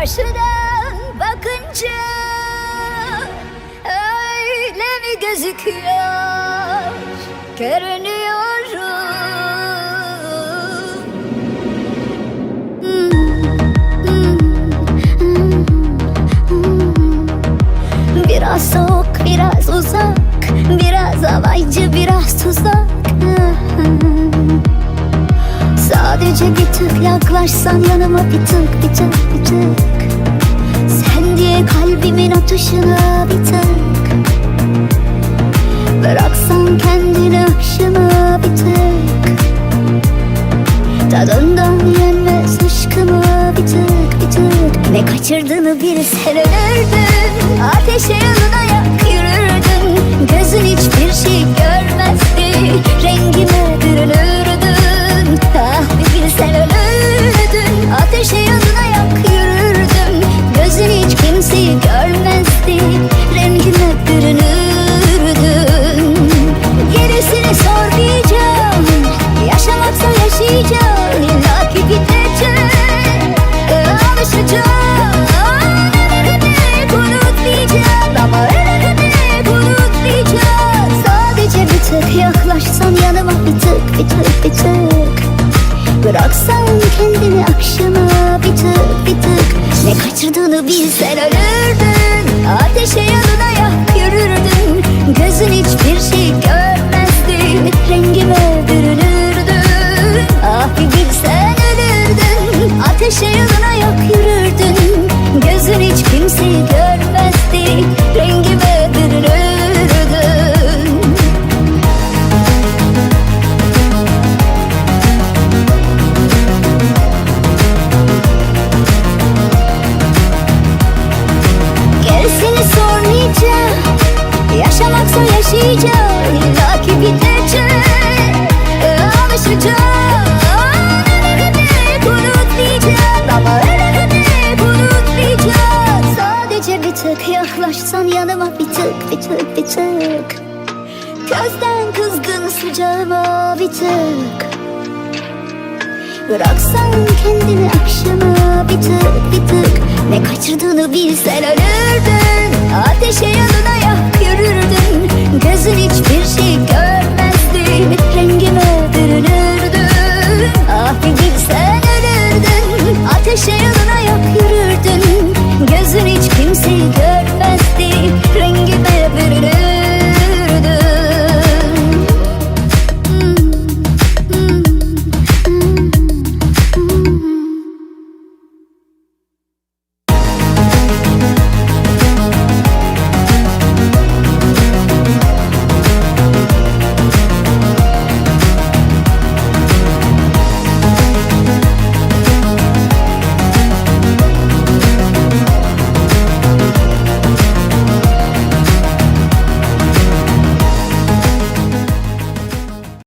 Karşıdan bakınca öyle mi gözüküyor? Görünüyorum. Biraz soğuk, biraz uzak Biraz havaycı, biraz tuzak Sadece bir tık yaklaşsan yanıma bir tık, bir tık, bir tık. Sen diye kalbimin atışına bir tık. Bıraksan kendini akşama bir tık. Tadından yenmez aşkıma bir tık, bir tık. Ne kaçırdığını bilsen ölürdün Ateşe yanına yak yürürdün bir tık bir tık. Bıraksan kendini akşama bir tık bir tık. Ne kaçırdığını bilsen ölürdün. Ateşe yanına yaklaşsan yanıma bir tık bir tık bir tık. Gözden kızgın sıcağıma bir tık. Bıraksan kendini akşama bir tık bir tık. Ne kaçırdığını bilsen ölürdün. Ateşe yanıp